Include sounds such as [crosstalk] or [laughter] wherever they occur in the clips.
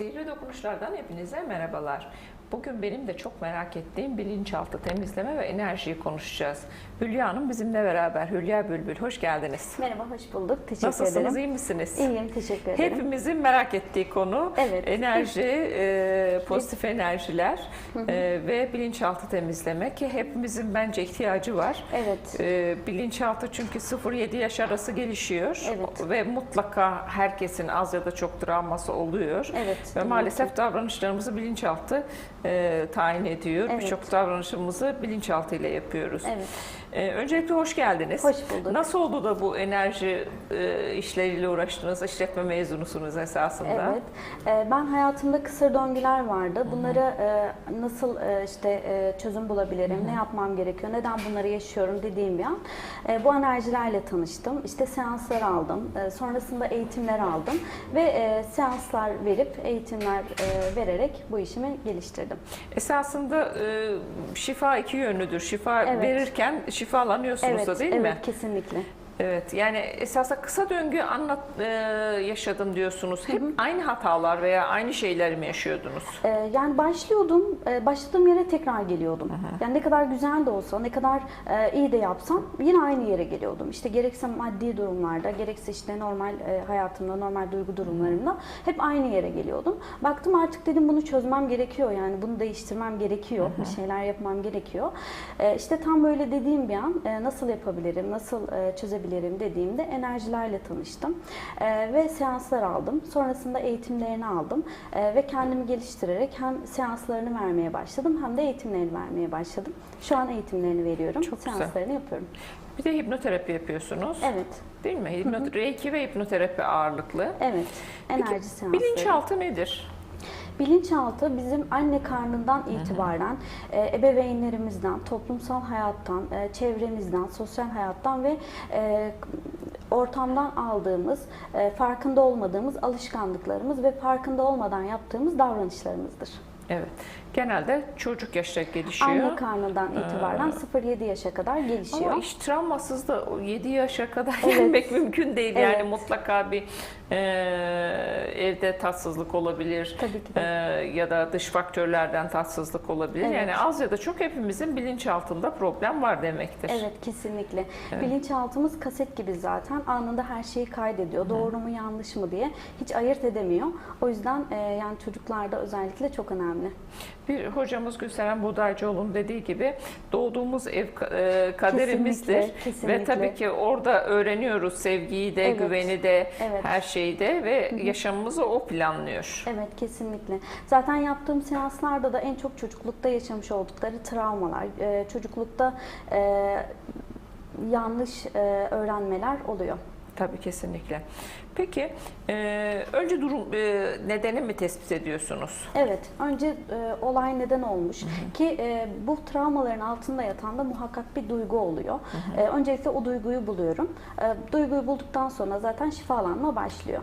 Sihirli dokunuşlardan hepinize merhabalar. Bugün benim de çok merak ettiğim bilinçaltı temizleme ve enerjiyi konuşacağız. Hülya Hanım bizimle beraber. Hülya Bülbül, hoş geldiniz. Merhaba, hoş bulduk. Teşekkür Nasılsınız, ederim. iyi misiniz? İyiyim, teşekkür ederim. Hepimizin merak ettiği konu Evet. [laughs] enerji, e, pozitif enerjiler e, ve bilinçaltı temizleme ki hepimizin bence ihtiyacı var. Evet. E, bilinçaltı çünkü 0-7 yaş arası gelişiyor Evet. ve mutlaka herkesin az ya da çok travması oluyor. Evet, Ve maalesef davranışlarımızı bilinçaltı e, tayin ediyor. Evet. Birçok davranışımızı bilinçaltı ile yapıyoruz. Evet. E, öncelikle hoş geldiniz. Hoş bulduk. Nasıl oldu da bu enerji e, işleriyle uğraştınız? İşletme mezunusunuz esasında. Evet. Ee, ben hayatımda kısır döngüler vardı. Bunları e, nasıl e, işte e, çözüm bulabilirim, ne yapmam gerekiyor, neden bunları yaşıyorum dediğim bir an e, bu enerjilerle tanıştım. İşte seanslar aldım. E, sonrasında eğitimler aldım ve e, seanslar verip eğitimler e, vererek bu işimi geliştirdim. Esasında e, şifa iki yönlüdür. Şifa Evet. verirken şifalanıyorsunuz Evet, da değil evet mi? kesinlikle. Evet. Yani esasında kısa döngü anlat e, yaşadım diyorsunuz. Hep aynı hatalar veya aynı şeyleri mi yaşıyordunuz? Ee, yani başlıyordum, e, başladığım yere tekrar geliyordum. Yani ne kadar güzel de olsa, ne kadar e, iyi de yapsam yine aynı yere geliyordum. İşte gerekse maddi durumlarda, gerekse işte normal e, hayatımda, normal duygu durumlarımda hep aynı yere geliyordum. Baktım artık dedim bunu çözmem gerekiyor yani bunu değiştirmem gerekiyor, bir şeyler yapmam gerekiyor. E, işte tam böyle dediğim bir an e, nasıl yapabilirim, nasıl e, çözebilirim dediğimde enerjilerle tanıştım E, ve seanslar aldım. Sonrasında eğitimlerini aldım E, ve kendimi geliştirerek hem seanslarını vermeye başladım hem de eğitimlerini vermeye başladım. Şu an eğitimlerini veriyorum, Çok güzel. seanslarını yapıyorum. Bir de hipnoterapi yapıyorsunuz. Evet, Değil mi? Hipnot Reiki ve hipnoterapi ağırlıklı. evet. Peki, Enerji seansları. bilinçaltı nedir? Bilinçaltı bizim anne karnından itibaren e, ebeveynlerimizden, toplumsal hayattan, e, çevremizden, sosyal hayattan ve e, ortamdan aldığımız, e, farkında olmadığımız alışkanlıklarımız ve farkında olmadan yaptığımız davranışlarımızdır. Evet. Genelde çocuk yaşta gelişiyor. Anne karnından itibaren 0-7 yaşa kadar gelişiyor. Ama iş travmasız da o 7 yaşa kadar Evet. gelmek [laughs] mümkün değil. Yani Evet. mutlaka bir e, evde tatsızlık olabilir. Tabii ki de. E, ya da dış faktörlerden tatsızlık olabilir. Evet. Yani az ya da çok hepimizin bilinçaltında problem var demektir. Evet kesinlikle. Bilinçaltımız kaset gibi zaten anında her şeyi kaydediyor. Doğru mu yanlış mı diye hiç ayırt edemiyor. O yüzden e, yani çocuklarda özellikle çok önemli. Bir hocamız Gülseren Buğdaycıoğlu'nun dediği gibi doğduğumuz ev e, kaderimizdir. Kesinlikle, kesinlikle. Ve tabii ki orada öğreniyoruz sevgiyi de, Evet. güveni de, Evet. her şeyi de ve yaşamımızı o planlıyor. Evet kesinlikle. Zaten yaptığım seanslarda da en çok çocuklukta yaşamış oldukları travmalar, e, çocuklukta e, yanlış e, öğrenmeler oluyor. Tabii kesinlikle. Peki e, önce durum e, nedeni mi tespit ediyorsunuz? Evet, önce e, olay neden olmuş ki e, bu travmaların altında yatan da muhakkak bir duygu oluyor. E, öncelikle o duyguyu buluyorum. E, duyguyu bulduktan sonra zaten şifalanma başlıyor.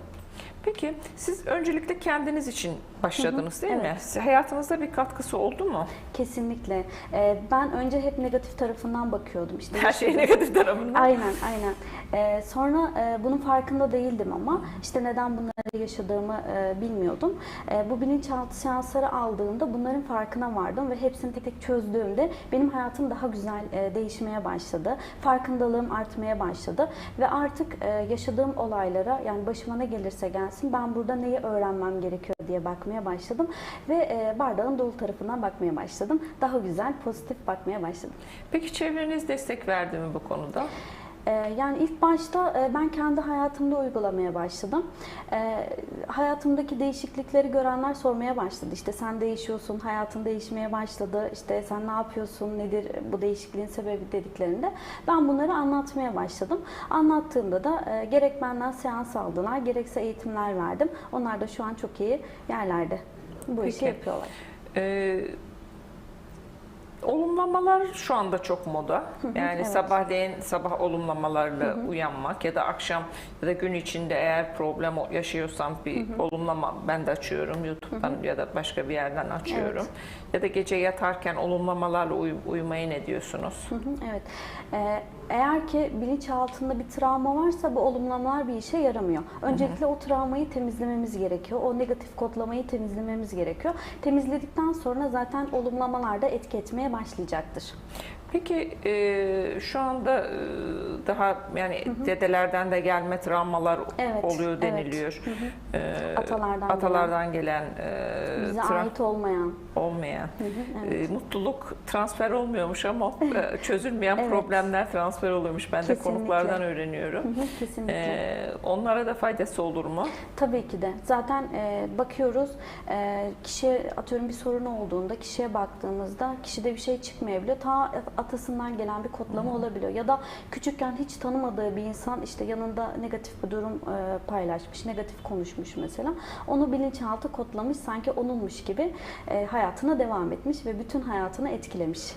Peki siz öncelikle kendiniz için başladınız değil mi? evet. Size Hayatınızda bir katkısı oldu mu? Kesinlikle. E, ben önce hep negatif tarafından bakıyordum. İşte Her şey yaşadığım- negatif tarafından. Aynen, aynen. Ee, sonra e, bunun farkında değildim ama işte neden bunları yaşadığımı e, bilmiyordum. E, bu bilinçaltı seansları aldığımda bunların farkına vardım ve hepsini tek tek çözdüğümde benim hayatım daha güzel e, değişmeye başladı. Farkındalığım artmaya başladı ve artık e, yaşadığım olaylara yani başıma ne gelirse gelsin ben burada neyi öğrenmem gerekiyor diye bakmaya başladım ve e, bardağın dolu tarafından bakmaya başladım. Daha güzel, pozitif bakmaya başladım. Peki çevreniz destek verdi mi bu konuda? Ee, Yani ilk başta e, ben kendi hayatımda uygulamaya başladım. Ee, Hayatımdaki değişiklikleri görenler sormaya başladı. İşte sen değişiyorsun, hayatın değişmeye başladı. İşte sen ne yapıyorsun, nedir bu değişikliğin sebebi dediklerinde ben bunları anlatmaya başladım. Anlattığımda da e, gerek benden seans aldılar, gerekse eğitimler verdim. Onlar da şu an çok iyi yerlerde bu işi Peki. yapıyorlar. Ee, olumlamalar şu anda çok moda. Yani evet. sabahleyin sabah olumlamalarla uyanmak ya da akşam ya da gün içinde eğer problem yaşıyorsam bir olumlama ben de açıyorum YouTube'dan ya da başka bir yerden açıyorum. Ya da gece yatarken olumlamalarla uy- uyumayı ne diyorsunuz? Hı hı, Evet. Ee, eğer ki bilinçaltında bir travma varsa bu olumlamalar bir işe yaramıyor. Öncelikle o travmayı temizlememiz gerekiyor. O negatif kodlamayı temizlememiz gerekiyor. Temizledikten sonra zaten olumlamalar da etki etmeye başlayacaktır. Peki e, şu anda e, daha yani dedelerden de gelme travmalar Evet, oluyor evet. deniliyor. E, Atalardan atalardan gelen e, Bize ait olmayan. olmayan. evet. E, mutluluk transfer olmuyormuş ama [laughs] e, çözülmeyen Evet. problemler transfer oluyormuş. Ben de Kesinlikle. konuklardan öğreniyorum. Hı hı, Kesinlikle. E, onlara da faydası olur mu? Tabii ki de. Zaten e, bakıyoruz e, kişiye atıyorum bir sorunu olduğunda kişiye baktığımızda kişide bir şey çıkmayabiliyor. Ta atasından gelen bir kodlama olabiliyor. Ya da küçükken hiç tanımadığı bir insan işte yanında negatif bir durum e, paylaşmış, negatif konuşmuş mesela. Onu bilinçaltı kodlamış sanki onunmuş gibi e, hayatına devam etmiş ve bütün hayatını etkilemiş.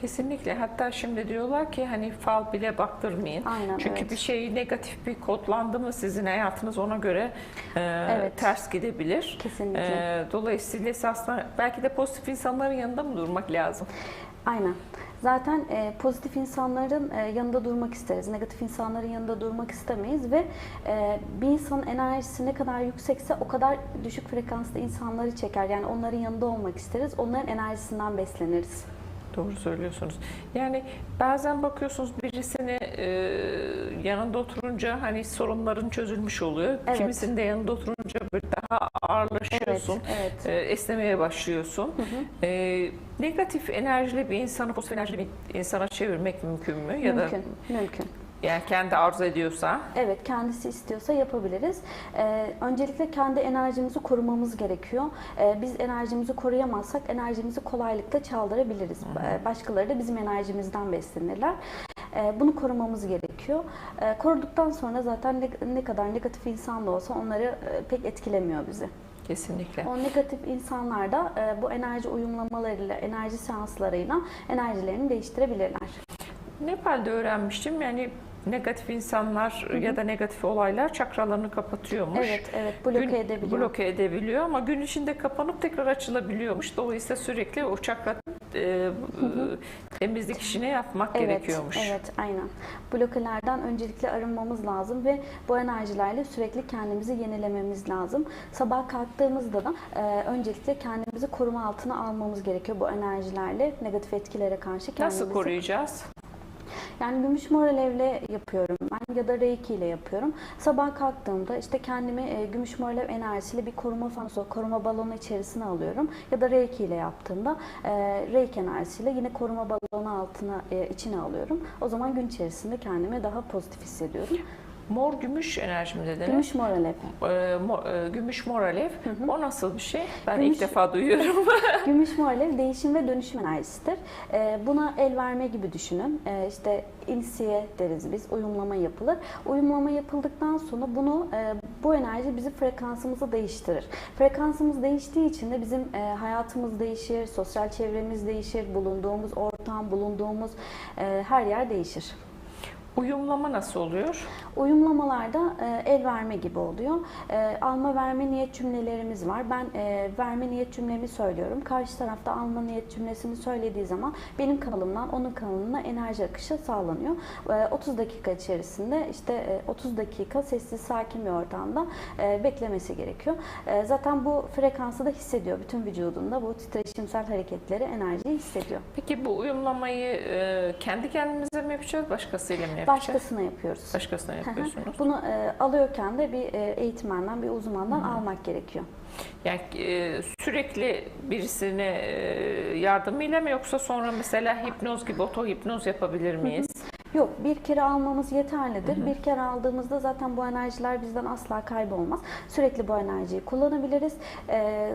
Kesinlikle. Hatta şimdi diyorlar ki hani fal bile baktırmayın. Aynen, Çünkü evet. bir şey negatif bir kodlandı mı sizin hayatınız ona göre e, Evet. ters gidebilir. Kesinlikle. E, dolayısıyla aslında belki de pozitif insanların yanında mı durmak lazım? Aynen. Zaten e, pozitif insanların e, yanında durmak isteriz. Negatif insanların yanında durmak istemeyiz ve e, bir insanın enerjisi ne kadar yüksekse o kadar düşük frekanslı insanları çeker. Yani onların yanında olmak isteriz. Onların enerjisinden besleniriz. Doğru söylüyorsunuz. Yani bazen bakıyorsunuz birisini e, yanında oturunca hani sorunların çözülmüş oluyor. Evet. Kimisinin de yanında oturunca böyle daha ağırlaşıyorsun. Evet, evet. e, esnemeye başlıyorsun. E, negatif enerjili bir insanı pozitif enerjili bir insana çevirmek mümkün mü? Ya da mümkün, mümkün. Yani kendi arzu ediyorsa. Evet, kendisi istiyorsa yapabiliriz. Ee, öncelikle kendi enerjimizi korumamız gerekiyor. Ee, biz enerjimizi koruyamazsak enerjimizi kolaylıkla çaldırabiliriz. Ee, Başkaları da bizim enerjimizden beslenirler. Ee, bunu korumamız gerekiyor. Ee, koruduktan sonra zaten ne, ne kadar negatif insan da olsa onları e, pek etkilemiyor bizi. Kesinlikle. O negatif insanlar da e, bu enerji uyumlamalarıyla, enerji seanslarıyla enerjilerini değiştirebilirler. Nepal'de öğrenmiştim yani negatif insanlar ya da negatif olaylar çakralarını kapatıyormuş. Evet, evet, bloke Gün- edebiliyor. Bloke edebiliyor ama gün içinde kapanıp tekrar açılabiliyormuş. Dolayısıyla sürekli o çakra e, temizlik işini yapmak Evet, gerekiyormuş. Evet, aynen. Blokelerden öncelikle arınmamız lazım ve bu enerjilerle sürekli kendimizi yenilememiz lazım. Sabah kalktığımızda da e, öncelikle kendimizi koruma altına almamız gerekiyor bu enerjilerle negatif etkilere karşı kendimizi. Nasıl koruyacağız? Yani gümüş mor alevle yapıyorum ben ya da reiki ile yapıyorum. Sabah kalktığımda işte kendimi e, gümüş mor alev enerjisiyle bir koruma fanusu, koruma balonu içerisine alıyorum. Ya da reiki ile yaptığımda e, reiki enerjisiyle yine koruma balonu altına e, içine alıyorum. O zaman gün içerisinde kendimi daha pozitif hissediyorum. Mor gümüş enerji mi dediniz? Gümüş mor alev. E, mo- e, gümüş mor alev. O nasıl bir şey? Ben Gümüş- ilk defa duyuyorum. [laughs] Gümüş mor alev değişim ve dönüşüm enerjisidir. Ee, buna el verme gibi düşünün. Ee, işte insiye deriz biz. Uyumlama yapılır. Uyumlama yapıldıktan sonra bunu e, bu enerji bizi frekansımızı değiştirir. Frekansımız değiştiği için de bizim e, hayatımız değişir, sosyal çevremiz değişir, bulunduğumuz ortam, bulunduğumuz e, her yer değişir. Uyumlama nasıl oluyor? Uyumlamalarda e, el verme gibi oluyor. E, alma verme niyet cümlelerimiz var. Ben e, verme niyet cümlemi söylüyorum. Karşı tarafta alma niyet cümlesini söylediği zaman benim kanalımdan onun kanalına enerji akışı sağlanıyor. E, 30 dakika içerisinde işte e, 30 dakika sessiz sakin bir ortamda e, beklemesi gerekiyor. E, zaten bu frekansı da hissediyor. Bütün vücudunda bu titreşimsel hareketleri, enerjiyi hissediyor. Peki bu uyumlamayı e, kendi kendimize mi yapacağız, başkasıyla mı yapacağız? Başkasına yapıyoruz. Başkasına yapıyorsunuz. Bunu e, alıyorken de bir e, eğitmenden, bir uzmandan almak gerekiyor. Yani e, sürekli birisine e, yardımıyla mı yoksa sonra mesela hipnoz gibi oto hipnoz yapabilir miyiz? Yok, bir kere almamız yeterlidir. Bir kere aldığımızda zaten bu enerjiler bizden asla kaybolmaz. Sürekli bu enerjiyi kullanabiliriz. E,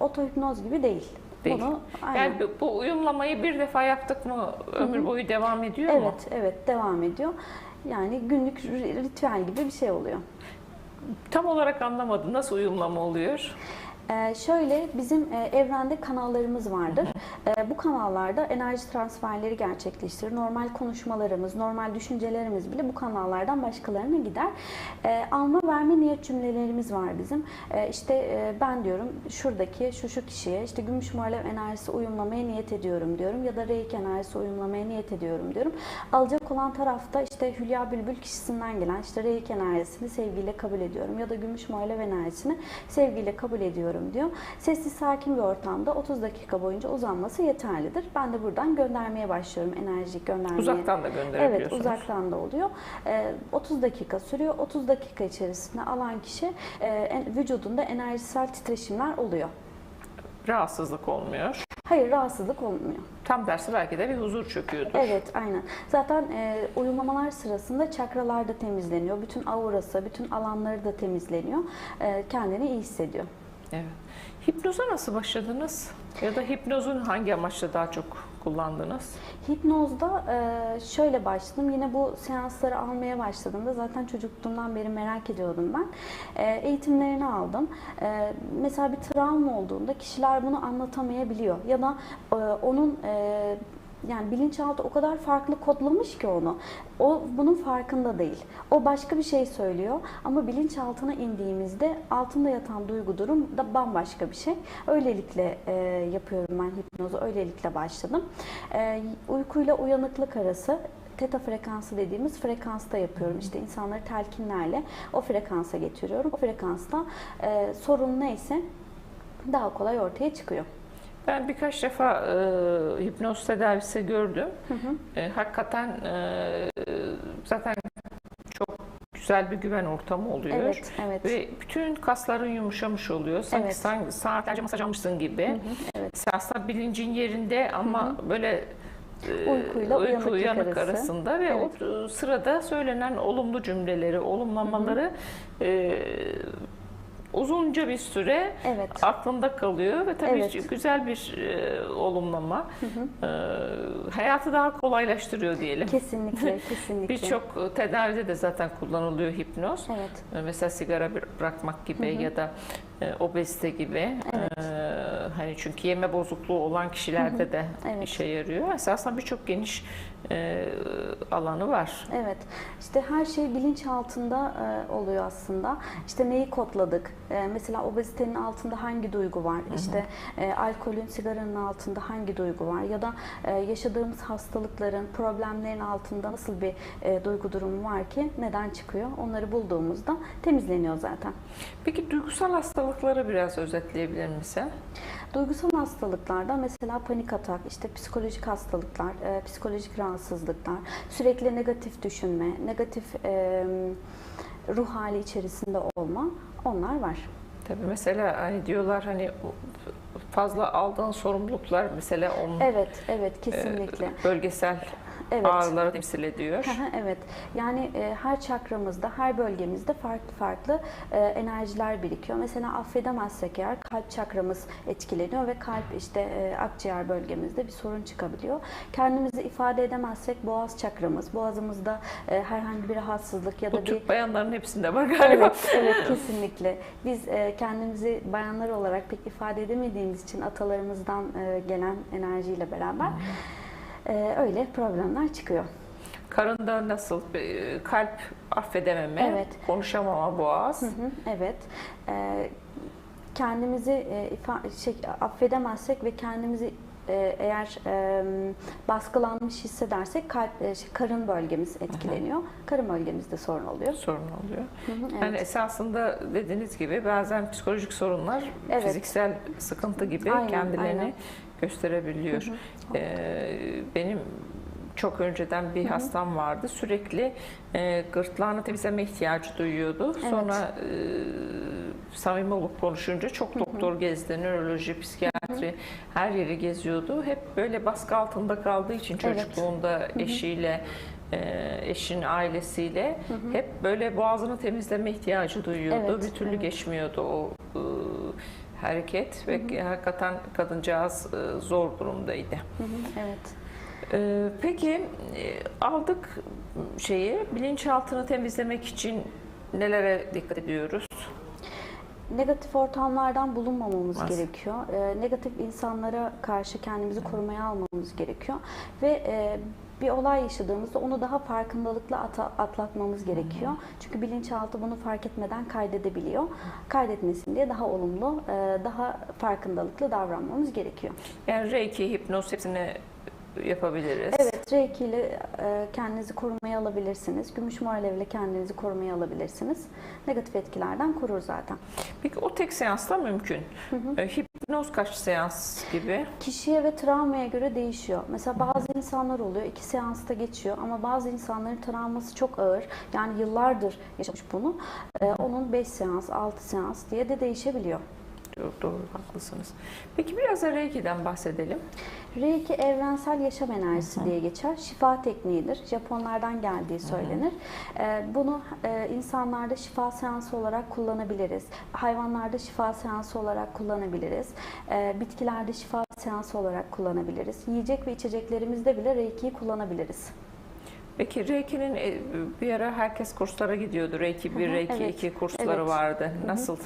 otohipnoz gibi değil. Değil. Bunu aynen. Yani bu- uyumlamayı bir defa yaptık mı ömür boyu devam ediyor mu? evet, evet devam ediyor. Yani günlük ri- ritüel gibi bir şey oluyor. Tam olarak anlamadım. Nasıl uyumlama oluyor? Ee, şöyle bizim e, evrende kanallarımız vardır. Ee, bu kanallarda enerji transferleri gerçekleştirir. Normal konuşmalarımız, normal düşüncelerimiz bile bu kanallardan başkalarına gider. Ee, alma verme niyet cümlelerimiz var bizim. Ee, işte e, ben diyorum şuradaki şu şu kişiye işte gümüş muhalef enerjisi uyumlamaya niyet ediyorum diyorum ya da reiki enerjisi uyumlamaya niyet ediyorum diyorum. Alacak olan tarafta işte Hülya Bülbül kişisinden gelen işte reiki enerjisini sevgiyle kabul ediyorum ya da gümüş muhalef enerjisini sevgiyle kabul ediyorum diyor. Sessiz sakin bir ortamda 30 dakika boyunca uzanması yeterlidir. Ben de buradan göndermeye başlıyorum enerjik göndermeye. Uzaktan da Evet gönderebiliyorsunuz. uzaktan da oluyor. Ee, 30 dakika sürüyor. 30 dakika içerisinde alan kişi e, vücudunda enerjisel titreşimler oluyor. Rahatsızlık olmuyor. Hayır rahatsızlık olmuyor. Tam tersi belki de bir huzur çöküyordur. Evet aynen. Zaten e, uyumlamalar sırasında çakralar da temizleniyor. Bütün aurası, bütün alanları da temizleniyor. E, kendini iyi hissediyor. Evet. Hipnoza nasıl başladınız? Ya da hipnozun hangi amaçla daha çok kullandınız? Hipnozda e, şöyle başladım. Yine bu seansları almaya başladığımda zaten çocukluğumdan beri merak ediyordum ben. E, eğitimlerini aldım. E, mesela bir travma olduğunda kişiler bunu anlatamayabiliyor. Ya da onun yani bilinçaltı o kadar farklı kodlamış ki onu. O bunun farkında değil. O başka bir şey söylüyor ama bilinçaltına indiğimizde altında yatan duygu durum da bambaşka bir şey. Öylelikle e, yapıyorum ben hipnozu. Öylelikle başladım. E, uykuyla uyanıklık arası teta frekansı dediğimiz frekansta yapıyorum. İşte insanları telkinlerle o frekansa getiriyorum. O frekansta e, sorun neyse daha kolay ortaya çıkıyor. Ben birkaç defa e, hipnoz tedavisi gördüm. E, hakikaten e, zaten çok güzel bir güven ortamı oluyor. Evet, evet. Ve bütün kasların yumuşamış oluyor. Sanki Evet. sanki saatlerce masaj almışsın gibi. evet. Sen aslında bilincin yerinde ama böyle e, Uykuyla uyku uyanıklık uyanık arası. arasında ve o sırada söylenen olumlu cümleleri, olumlamaları e, uzunca bir süre Evet. aklında kalıyor ve tabii Evet. güzel bir e, olumlama e, hayatı daha kolaylaştırıyor diyelim. Kesinlikle, [laughs] kesinlikle. Birçok tedavide de zaten kullanılıyor hipnoz. Evet. E, Mesela sigara bırakmak gibi ya da e, obezite gibi. E, hani çünkü yeme bozukluğu olan kişilerde de Evet. işe yarıyor. Esasında birçok geniş e, alanı var. Evet. İşte her şey bilinç altında e, oluyor aslında. İşte neyi kodladık? E, mesela obezitenin altında hangi duygu var? İşte e, alkolün, sigaranın altında hangi duygu var? Ya da e, yaşadığımız hastalıkların, problemlerin altında nasıl bir e, duygu durumu var ki neden çıkıyor? Onları bulduğumuzda temizleniyor zaten. Peki duygusal hastalıkları biraz özetleyebilir misin? Duygusal hastalıklarda mesela panik atak, işte psikolojik hastalıklar, e, psikolojik rahatsızlıklar, sürekli negatif düşünme, negatif e, ruh hali içerisinde olma onlar var. Tabii mesela hani diyorlar hani fazla aldığın sorumluluklar mesela onun Evet, evet kesinlikle. bölgesel Evet. ağrıları temsil ediyor. Evet. Yani e, her çakramızda, her bölgemizde farklı farklı e, enerjiler birikiyor. Mesela affedemezsek eğer kalp çakramız etkileniyor ve kalp işte e, akciğer bölgemizde bir sorun çıkabiliyor. Kendimizi ifade edemezsek boğaz çakramız, boğazımızda e, herhangi bir rahatsızlık ya Bu da bir Türk bayanların hepsinde var galiba. Evet, evet kesinlikle. Biz e, kendimizi bayanlar olarak pek ifade edemediğimiz için atalarımızdan e, gelen enerjiyle beraber e, öyle problemler çıkıyor. Karında nasıl? e, Kalp affedememe, Evet. konuşamama boğaz. Hı hı, evet. E, kendimizi e, şey, affedemezsek ve kendimizi e, eğer e, baskılanmış hissedersek kalp, e, şey, karın bölgemiz etkileniyor. Karın bölgemizde sorun oluyor. sorun oluyor. Hı hı, Yani evet. esasında dediğiniz gibi bazen psikolojik sorunlar Evet. fiziksel sıkıntı gibi Aynen, kendilerini aynen. Gösterebiliyor. Ee, benim çok önceden bir hastam vardı. Sürekli e, gırtlağını temizleme ihtiyacı duyuyordu. Evet. Sonra e, samimi olup konuşunca çok doktor gezdi. Nöroloji, psikiyatri her yeri geziyordu. Hep böyle baskı altında kaldığı için Evet. çocukluğunda eşiyle e, eşin ailesiyle hep böyle boğazını temizleme ihtiyacı duyuyordu. Evet, bir türlü evet. geçmiyordu o e, hareket ve hakikaten kadıncağız e, zor durumdaydı. Hı hı, evet. E, peki e, aldık şeyi bilinçaltını temizlemek için nelere dikkat ediyoruz? negatif ortamlardan bulunmamamız Nasıl? gerekiyor. E, negatif insanlara karşı kendimizi korumaya almamız gerekiyor. Ve e, bir olay yaşadığımızda onu daha farkındalıkla atlatmamız gerekiyor. Çünkü bilinçaltı bunu fark etmeden kaydedebiliyor. Kaydetmesin diye daha olumlu, e, daha farkındalıklı davranmamız gerekiyor. Yani Reiki, hipnoz hepsini yapabiliriz. Evet, Reiki ile e, kendinizi korumaya alabilirsiniz. Gümüş mor alevle kendinizi korumaya alabilirsiniz. Negatif etkilerden korur zaten. Peki o tek seansta mümkün. E, Hipnoz kaç seans gibi? Kişiye ve travmaya göre değişiyor. Mesela bazı insanlar oluyor, iki seansta geçiyor ama bazı insanların travması çok ağır. Yani yıllardır yaşamış bunu. E, onun 5 seans, 6 seans diye de değişebiliyor. Doğru, doğru haklısınız. Peki biraz da Reiki'den bahsedelim. Reiki evrensel yaşam enerjisi diye geçer. Şifa tekniğidir. Japonlardan geldiği söylenir. Ee, Bunu e, insanlarda şifa seansı olarak kullanabiliriz. Hayvanlarda şifa seansı olarak kullanabiliriz. Ee, Bitkilerde şifa seansı olarak kullanabiliriz. Yiyecek ve içeceklerimizde bile Reiki'yi kullanabiliriz. Peki Reiki'nin e, bir ara herkes kurslara gidiyordu. Reiki 1, Hı hı, Reiki evet. 2 kursları Evet. vardı. Nasıl?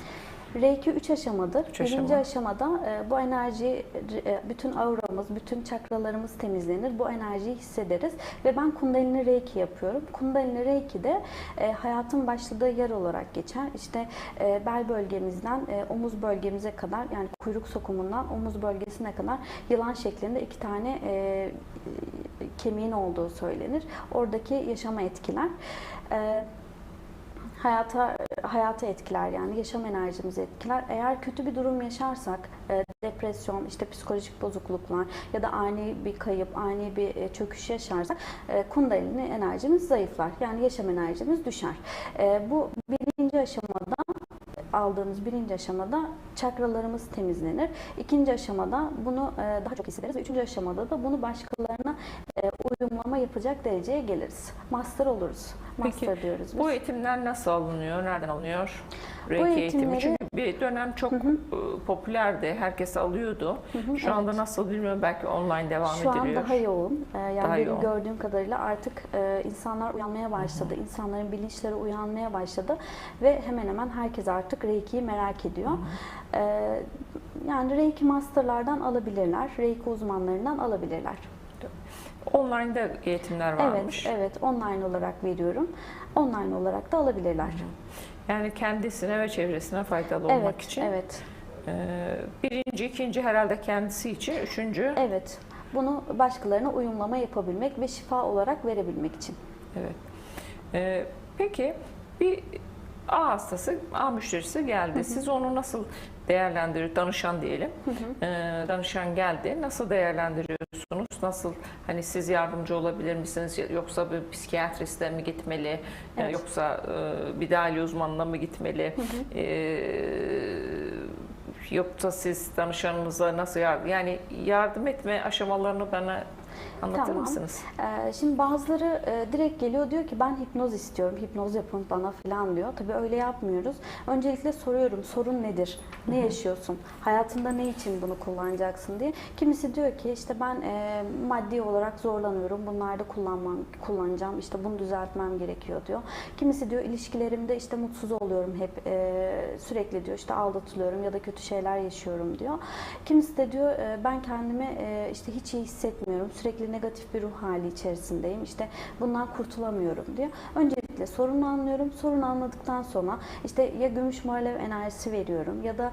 Reiki 3 aşamadır. Üç Birinci aşama. aşamada e, bu enerji, e, bütün auramız, bütün çakralarımız temizlenir. Bu enerjiyi hissederiz. Ve ben Kundalini Reiki yapıyorum. Kundalini Reiki de e, hayatın başladığı yer olarak geçer. İşte e, bel bölgemizden e, omuz bölgemize kadar yani kuyruk sokumundan omuz bölgesine kadar yılan şeklinde iki tane e, kemiğin olduğu söylenir. Oradaki yaşama etkiler. E, hayata hayata etkiler yani yaşam enerjimizi etkiler. Eğer kötü bir durum yaşarsak e, depresyon, işte psikolojik bozukluklar ya da ani bir kayıp, ani bir e, çöküş yaşarsak e, kundalini enerjimiz zayıflar. Yani yaşam enerjimiz düşer. Bu birinci aşamada aldığımız birinci aşamada çakralarımız temizlenir. İkinci aşamada bunu daha çok hissederiz. Üçüncü aşamada da bunu başkalarına yapacak dereceye geliriz. Master oluruz. Peki, Master diyoruz biz. Bu eğitimler nasıl alınıyor? Nereden alınıyor? Reiki eğitimi. eğitimleri- Çünkü bir dönem çok e, popülerdi. Herkes alıyordu. Şu anda nasıl bilmiyorum. Belki online devam Şu an ediliyor. daha yoğun. Ee, yani Daha benim yoğun. gördüğüm kadarıyla artık e, insanlar uyanmaya başladı. İnsanların bilinçleri uyanmaya başladı ve hemen hemen herkes artık Reiki'yi merak ediyor. Ee, yani Reiki masterlardan alabilirler, Reiki uzmanlarından alabilirler. Online'da eğitimler varmış. Evet, evet online olarak veriyorum. Online olarak da alabilirler. Yani kendisine ve çevresine faydalı olmak Evet, için. evet, e, birinci, ikinci herhalde kendisi için. Üçüncü, evet. Bunu başkalarına uyumlama yapabilmek ve şifa olarak verebilmek için. evet. E, peki bir A hastası, A müşterisi geldi. Siz onu nasıl değerlendiriyor? Danışan diyelim. E, danışan geldi. Nasıl değerlendiriyorsunuz? Nasıl hani siz yardımcı olabilir misiniz? Yoksa bir psikiyatriste mi gitmeli? Evet. Yoksa e, bir dahili uzmanına mı gitmeli? E, yoksa siz danışanınıza nasıl yardım yani yardım etme aşamalarını bana anlatır Tamam. mısınız? Ee, Şimdi bazıları e, direkt geliyor diyor ki ben hipnoz istiyorum, hipnoz yapın bana falan diyor. Tabii öyle yapmıyoruz. Öncelikle soruyorum sorun nedir? Ne yaşıyorsun? Hayatında ne için bunu kullanacaksın diye. Kimisi diyor ki işte ben e, maddi olarak zorlanıyorum. Bunlarda kullanmam, kullanacağım. İşte bunu düzeltmem gerekiyor diyor. Kimisi diyor ilişkilerimde işte mutsuz oluyorum hep e, sürekli diyor işte aldatılıyorum ya da kötü şeyler yaşıyorum diyor. Kimisi de diyor e, ben kendimi e, işte hiç iyi hissetmiyorum. Sürekli negatif bir ruh hali içerisindeyim. İşte bundan kurtulamıyorum diyor. Öncelikle sorunu anlıyorum. Sorunu anladıktan sonra işte ya gümüş mor alev enerjisi veriyorum ya da